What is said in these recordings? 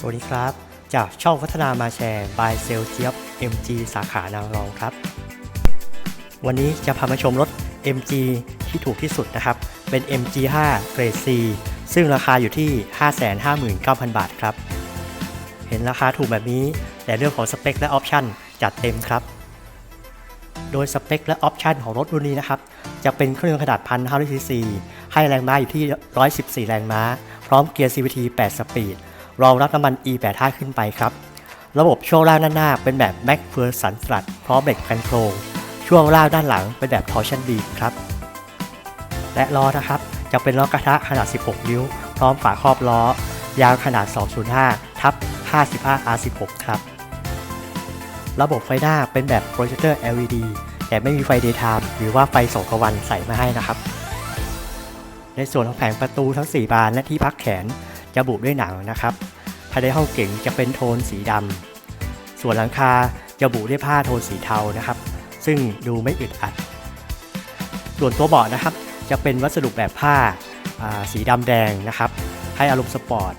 สวัสดีครับ จากช่องพัฒนามาแชร์บายเซลเจี๊ยบ MG สาขานางรองครับ วันนี้จะพามาชมรถ MG ที่ถูกที่สุดนะครับ เป็น MG5 เกรด C ซึ่งราคาอยู่ที่ 559,000 บาทครับ เห็นราคาถูกแบบนี้ แต่เรื่องของสเปคและออปชั่นจัดเต็มครับ โดยสเปคและออปชันของรถรุ่นนี้นะครับ จะเป็นเครื่องขนาด 1,500 cc ให้แรงม้าอยู่ที่ 114 แรงม้า พร้อมเกียร์ CVT 8 สปีด รองรับน้ำมัน E85 ขึ้นไปครับ ระบบช่วงล่างด้านหน้าเป็นแบบ Mac f e r s u n สลัดพร้อมเบรกคันโครงช่วงล่างด้านหลังเป็นแบบ Torsion Beam ครับ และล้อนะครับจะเป็นล้อกระทะขนาด 16 นิ้ว พร้อมฝาครอบล้อ ยางขนาด 205 ทับ 55 R16 ครับ ระบบไฟหน้าเป็นแบบโปรเจคเตอร์ LED แต่ไม่มีไฟ daytime หรือว่าไฟส่องกลางวันใส่มาให้นะครับ ในส่วนของแผงประตูทั้ง 4 บานและที่พักแขนจะบุด้วยหนังนะครับ ภายในห้องเก๋งจะเป็นโทนสีดำส่วนหลังคาจะบุด้วยผ้าโทนสีเทานะครับ ซึ่งดูไม่อึดอัด ส่วนตัวเบาะนะครับ จะเป็นวัสดุแบบผ้าาสีดำแดงนะครับ ให้อารมณ์สปอร์ต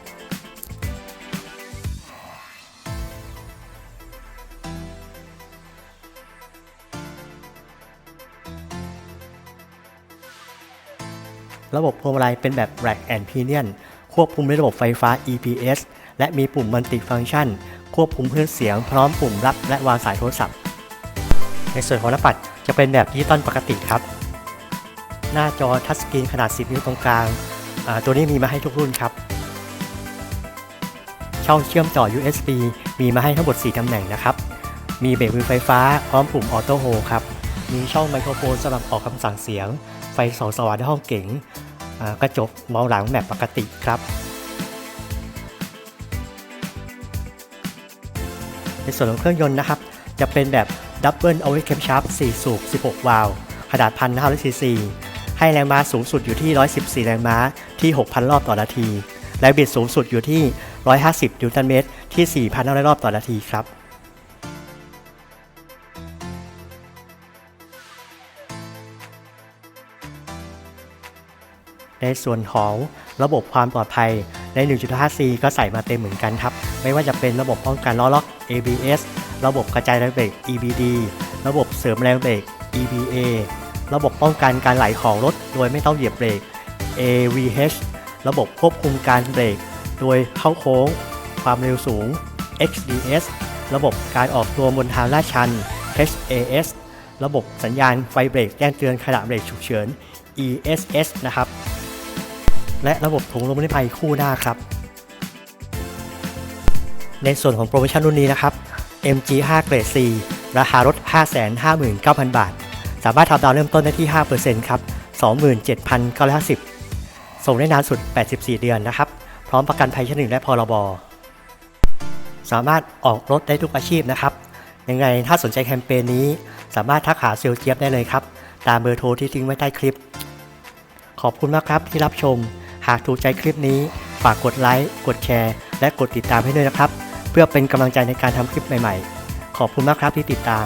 ระบบพวงมาลัยเป็นแบบ Rack and Pinion ควบคุมระบบไฟฟ้า EPS และมีปุ่ม Multi Function ควบคุมเพื่องเสียงพร้อมปุ่มรับและวางสายโทรศัพท์ ในส่วนของหน้าปัดจะเป็นแบบดิจิตอลปกติครับ หน้าจอทัชสกรีนขนาด 10 นิ้วตรงกลางอ่าตัวนี้มีมาให้ทุกรุ่นครับ ช่องเชื่อมต่อ USB มีมาให้ทั้งหมด 4 ตำแหน่งนะครับ มีเบรกมือไฟฟ้าพร้อมปุ่มออโต้โฮครับ มีช่องไมโครโฟนสำหรับออกคำสั่งเสียง ไฟส่องสว่างในห้องเก๋ง กระจกมองหลังแบบปกติครับ ในส่วนของเครื่องยนต์นะครับ จะเป็นแบบ Double o v e r c a m Shaft 4สูบ 16 วาล์วขนาด 1,500 cc ให้แรงม้าสูงสุดอยู่ที่ 114 แรงม้าที่ 6,000 รอบต่อนาทีแรงบิดสูงสุดอยู่ที่ 150 นิวตันเมตรที่ 4,500 รอบต่อนาทีครับ ในส่วนของระบบความปลอดภัยใน 1.5C ก็ใส่มาเต็มเหมือนกันครับ ไม่ว่าจะเป็นระบบป้องกันล้อล็อก ABS ระบบกระจายแรงเบรก EBD ระบบเสริมแรงเบรก EBA ระบบป้องกันการไหลของรถโดยไม่ต้องเหยียบเบรก AVH ระบบควบคุมการเบรก โดยเข้าโค้ง ความเร็วสูง XDS ระบบการออกตัวบนทางลาดชัน HAS ระบบสัญญาณไฟเบรกแจ้งเตือนขณะเบรกฉุกเฉิน ESS นะครับ และระบบถุงลมนิรภัยคู่หน้าครับ ในส่วนของโปรโมชั่นรุ่นนี้นะครับ MG5 เกรด C ราคารถ 559,000 บาท สามารถทำดาวเริ่มต้นได้ที่ 5%ครับ 27,950 ส่งได้นานสุด 84 เดือนนะครับ พร้อมประกันภัยชั้นหนึ่งและพรบ สามารถออกรถได้ทุกอาชีพนะครับ ยังไงถ้าสนใจแคมเปญนี้ สามารถทักหาเซลลเจี๊ยบได้เลยครับ ตามเบอร์โทรที่ทิ้งไว้ใต้คลิป ขอบคุณมากครับที่รับชม หากถูกใจคลิปนี้ฝากกดไลค์กดแชร์ และกดติดตามให้ด้วยนะครับ เพื่อเป็นกำลังใจในการทำคลิปใหม่ๆ ขอบคุณมากครับที่ติดตาม